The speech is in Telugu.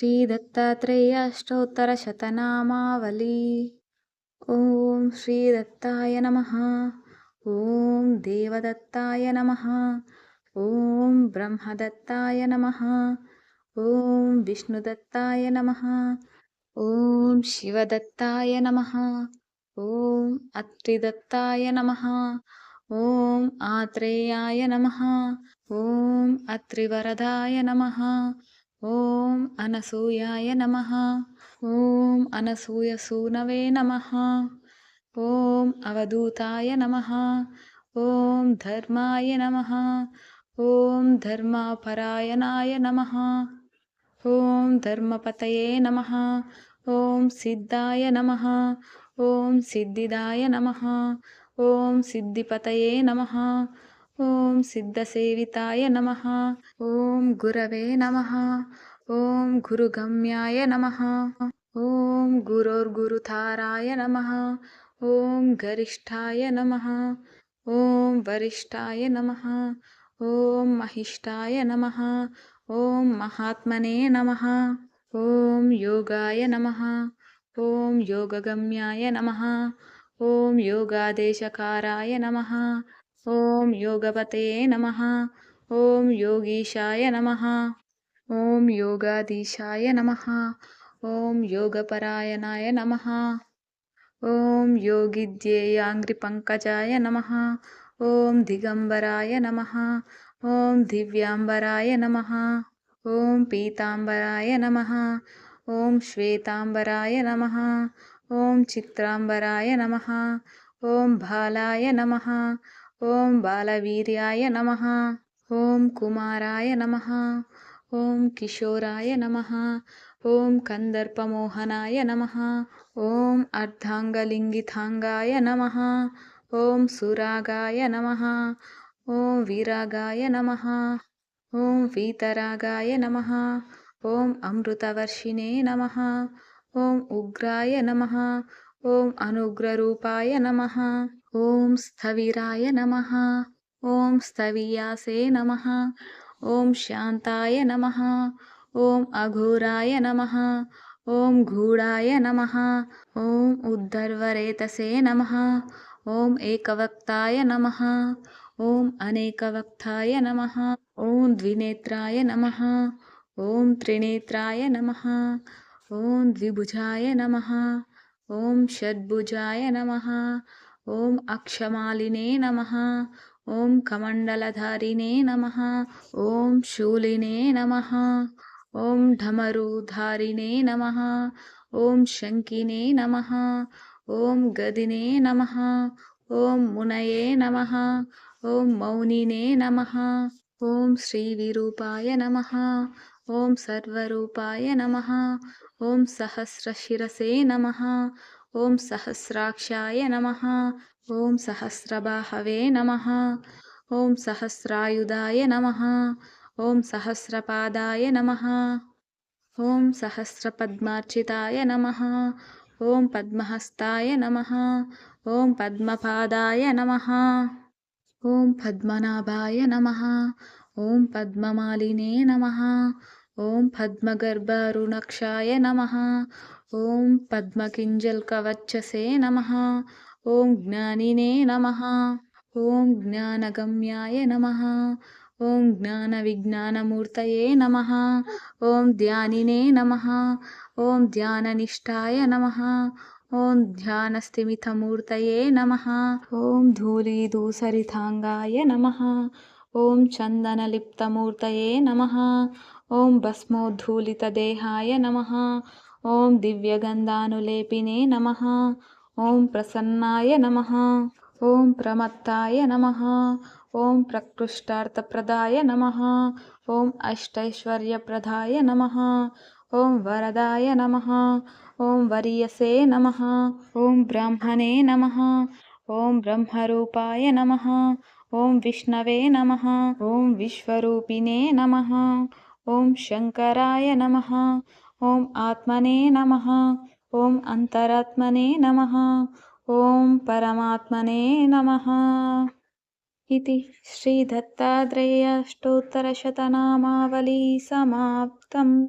శ్రీ దత్తాత్రేయాష్టోత్తర శతనామావళి ఓం శ్రీ దత్తాయ నమ. ఓం దేవదత్తాయ నమ. ఓం బ్రహ్మదత్తాయ నమ. ఓం విష్ణుదత్తాయ నమ. ఓం శివదత్తాయ నమ. ఓం అత్రిదత్తాయ నమ. ఓం ఆత్రేయాయ నమ. ఓం అత్రివరదాయ నమ. ఓం అనసూయాయ నమ. ఓం అనసూయ సూనవే నమ. ఓం అవధూతాయ నమ. ఓం ధర్మాయ నమ. ఓం ధర్మాపరాయణాయ నమ. ఓం ధర్మపతయే నమ. ఓం సిద్ధాయ నమ. ఓం సిద్ధిదాయ నమ. ఓం సిద్ధిపతయే నమ. ॐ सिद्धसेविताय नमः ॐ गुरवे नमः ॐ गुरुगम्याय नमः ॐ गुरोर्गुरुताराय नमः ॐ गरिष्ठाय नमः ॐ वरिष्ठाय नमः ॐ महिष्ठाय नमः ॐ महात्मने नमः ॐ योगाय नमः ॐ योगगम्याय नमः ॐ योगादेशकाराय नमः ॐ योगपते नमः ॐ योगीशाय नमः ॐ योगाधीशाय नमः ॐ योगपरायणाय नमः ॐ योगिध्येयाङ्घ्रिपङ्कजाय नमः ॐ दिगम्बराय नमः ॐ दिव्याम्बराय नमः ॐ पीताम्बराय नमः ॐ श्वेताम्बराय नमः ॐ चित्राम्बराय नमः ॐ बालाय नमः ఓం బాలవీర్యాయ నమ ఓం కుమారాయ నమ ఓం కిషోరాయ నమ ఓం కందర్పమోహనాయ నమ ఓం అర్ధాంగలింగితాంగాయ నమ ఓం సురాగాయ నమ ఓం వీరాగాయ నమ ఓం వీతరాగాయ నమ ఓం అమృతవర్షిణే నమ ఓం ఉగ్రాయ నమ ఓం అనుగ్రరూపాయ నమ ॐ स्थविराय नमः ॐ स्थवियासे नमः ॐ शान्ताय नमः ॐ अघोराय नमः ॐ गूढाय नमः ॐ उद्धर्वरेतसे नमः ॐ एकवक्ताय नमः ॐ अनेकवक्ताय नमः ॐ द्विनेत्राय नमः ॐ त्रिनेत्राय नमः ॐ द्विभुजाय नमः ॐ षड्भुजाय नमः ఓం అక్షమాలినే నమ ఓం కమండలధారినే నమ ఓం శూలినే నమ ఓం ఢమరుధారిణే నమ ఓం శంకినే నమ ఓం గదినే నమ ఓం మునయే నమ ఓం మౌనినే నమ ఓం శ్రీ విరూపాయ నమ ఓం సర్వరూపాయ నమ ఓం సహస్రశిరసే నమ ఓం సహస్రాక్షాయ నమ. ఓం సహస్రబాహవే నమ. ఓం సహస్రాయుధాయ నమ. ఓం సహస్రపాదాయ నమ. ఓం సహస్రపద్మార్చితాయ నమ. ఓం పద్మహస్తాయ నమ. ఓం పద్మపాదాయ నమ. ఓం పద్మనాభాయ నమ. ఓం పద్మమాలినే నమ. ॐ पद्मगर्भरुणक्षाय नमः। ॐ पद्मकिञ्जल्कवचसे नमः। ॐ ज्ञानिने नमः। ॐ ज्ञानगम्याय नमः। ॐ ज्ञानविज्ञानमूर्तये नमः। ॐ ध्यानिने नमः। ॐ ध्याननिष्ठाय नमः। ॐ ध्यानस्तिमितमूर्तये नमः। ॐ धूलीधूसरिताङ्गाय नमः। ॐ चन्दनलिप्तमूर्तये नमः ఓం భస్మోద్ధూలితదేహాయ నమ ఓం దివ్యగంధానులేపినే నమ ఓం ప్రసన్నాయ నమ ఓం ప్రమత్తాయ నమ ఓం ప్రకృష్టార్థప్రదాయ నమ ఓం అష్టైశ్వర్యప్రదాయ నమ ఓం వరదాయ నమ ఓం వరియసే నమ ఓం బ్రాహ్మణే నమ ఓం బ్రహ్మరూపాయ నమ ఓం విష్ణవే నమ ఓం విశ్వరూపిణే నమ ఓం శంకరాయ నమ. ఓం ఆత్మనే నమ. ఓం అంతరాత్మనే నమ. ఓం పరమాత్మనే నమ. ఇది శ్రీదత్తాత్రేయ అష్టోత్తరశతనామావళి సమాప్తం.